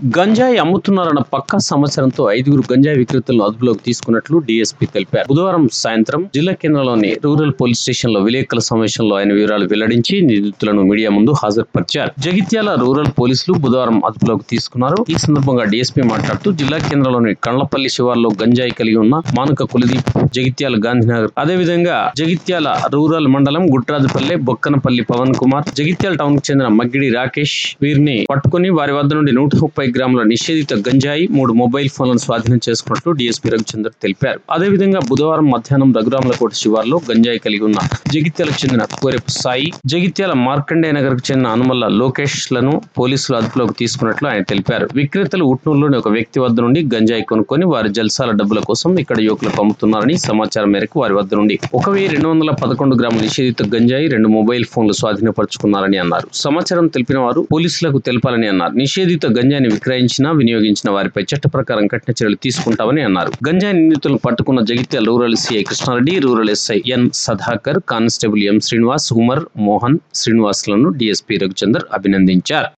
గంజాయి అమ్ముతున్నారన్న పక్కా సమాచారంతో ఐదుగురు గంజాయి విక్రేతలను అదుపులోకి తీసుకున్నట్లు డీఎస్పీ తెలిపారు. బుధవారం సాయంత్రం జిల్లా కేంద్రంలోని రూరల్ పోలీస్ స్టేషన్లో విలేకరుల సమావేశంలో ఆయన వివరాలు వెల్లడించి నిందితులను మీడియా ముందు హాజరుపరిచారు. జగిత్యాల రూరల్ పోలీసులు బుధవారం అదుపులోకి తీసుకున్నారు. ఈ సందర్భంగా డీఎస్పీ మాట్లాడుతూ జిల్లా కేంద్రంలోని కండ్లపల్లి శివార్లో గంజాయి కలిగి ఉన్న మానక కులదీప్ జగిత్యాల గాంధీనగర్. అదేవిధంగా జగిత్యాల రూరల్ మండలం గుట్రాజపల్లె బొక్కనపల్లి పవన్ కుమార్ జగిత్యాల టౌన్కు చెందిన మగ్గిడి రాకేష్ వీరిని పట్టుకుని వారి వద్ద నుండి నూట ముప్పై గ్రాముల నిషేధిత గంజాయి మూడు మొబైల్ ఫోన్లను స్వాధీనం చేసుకున్నట్లు డీఎస్పీ రవిచందర్ తెలిపారు. అదేవిధంగా బుధవారం మధ్యాహ్నం రఘురాములకోట శివార్లో గంజాయి కలిగి ఉన్న జగిత్యాలకు చెందిన కోరెపు సాయి జగిత్యాల మార్కండే నగర్కు చెందిన అనుమల్ల లోకేష్లను పోలీసులు అదుపులోకి తీసుకున్నట్లు ఆయన తెలిపారు. విక్రేతలు ఉట్నూరులోని ఒక వ్యక్తి వద్ద నుండి గంజాయి కొనుక్కొని వారి జల్సాల డబ్బుల కోసం ఇక్కడ యువకులకు అమ్ముతున్నారని సమాచారం మేరకు వారి వద్ద నుండి ఒక వెయ్యి రెండు వందల పదకొండు గ్రాముల నిషేధిత గంజాయి రెండు మొబైల్ ఫోన్లు స్వాధీనపరుచుకున్నారని అన్నారు. సమాచారం తెలిపిన వారు పోలీసులకు తెలపాలని అన్నారు. నిషేధిత గంజాయిని విక్రయించిన వినియోగించిన వారిపై చట్ట ప్రకారం కఠిన చర్యలు తీసుకుంటామని అన్నారు. గంజాయి నిందితులను పట్టుకున్న Jagtial rural CI Krishna Reddy rural SI N Sudhakar constable M Srinivas Umar Mohan శ్రీనివాస్లను DSP Raghuchander అభినందించారు.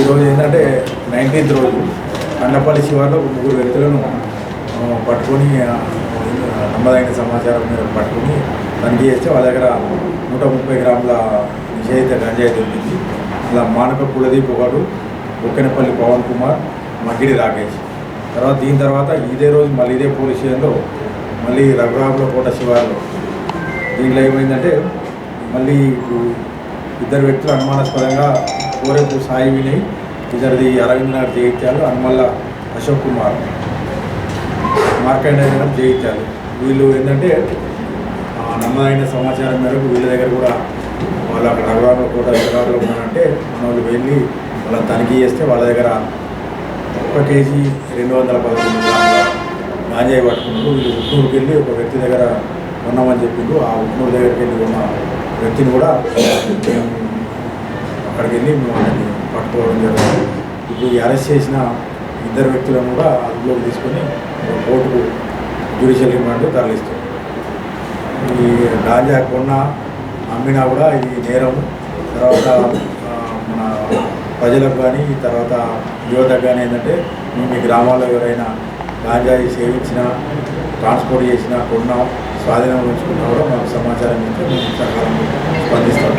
ఈరోజు ఏంటంటే నైన్టీన్త్ రోజు కండపల్లి శివార్లో ముగ్గురు వ్యక్తులను పట్టుకొని నమ్మదైన సమాచారం మీద పట్టుకుని తనిఖీ చేస్తే వాళ్ళ దగ్గర నూట ముప్పై గ్రాముల నిషేధిత గంజాయి దొరికింది. అలా మానక కులదీప్ ఒకడు బొక్కెనపల్లి పవన్ కుమార్ మగ్గిడి రాకేష్. తర్వాత దీని తర్వాత ఇదే రోజు మళ్ళీ ఇదే పోలీస్ స్టేషన్లో మళ్ళీ రఘురాముల కోట శివారులో. దీంట్లో ఏమైందంటే మళ్ళీ ఇప్పుడు ఇద్దరు వ్యక్తులు అనుమానాస్పదంగా కోరేపు సాయి వినయ్ ఇద్దరిది అరవింద్ నగర్ జయిత్యాలు అనుమల్ల అశోక్ కుమార్. మార్కండేయ జయిత్యాలు వీళ్ళు ఏంటంటే నమ్మదైన సమాచారం మేరకు వీళ్ళ దగ్గర కూడా వాళ్ళు అక్కడ రఘురామ కూడా ఎకరాల్లో ఉన్నారంటే మన వాళ్ళు వెళ్ళి వాళ్ళని తనిఖీ చేస్తే వాళ్ళ దగ్గర ఒక కేజీ రెండు వందల పదకొండు గ్రాముల గాంజాయి పట్టుకున్నారు. వీళ్ళు ఉట్నూరుకి వెళ్ళి ఒక వ్యక్తి దగ్గర ఉన్నామని చెప్పిండు ఆ ఉట్నూరు దగ్గరికి వెళ్ళి ఉన్న వ్యక్తిని కూడా మేము అక్కడికి వెళ్ళి మేము వాళ్ళని పట్టుకోవడం జరిగింది. ఇప్పుడు ఈ అరెస్ట్ చేసిన ఇద్దరు వ్యక్తులను కూడా అదుపులోకి తీసుకొని కోర్టుకు జ్యుడిషియల్ రిమాండ్ తరలిస్తుంది ఈ గాంజా కొన్న అమ్మినా కూడా ఇది నేరం తర్వాత మన ప్రజలకు కానీ తర్వాత యువతకు కానీ ఏంటంటే మీ మీ గ్రామాల్లో ఎవరైనా గాంజాయి సేవించినా ట్రాన్స్పోర్ట్ చేసినా కొన్నా స్వాధీనం ఉంచుకున్నా కూడా మాకు సమాచారం ఇస్తే మేము సకాలంలో స్పందిస్తాం.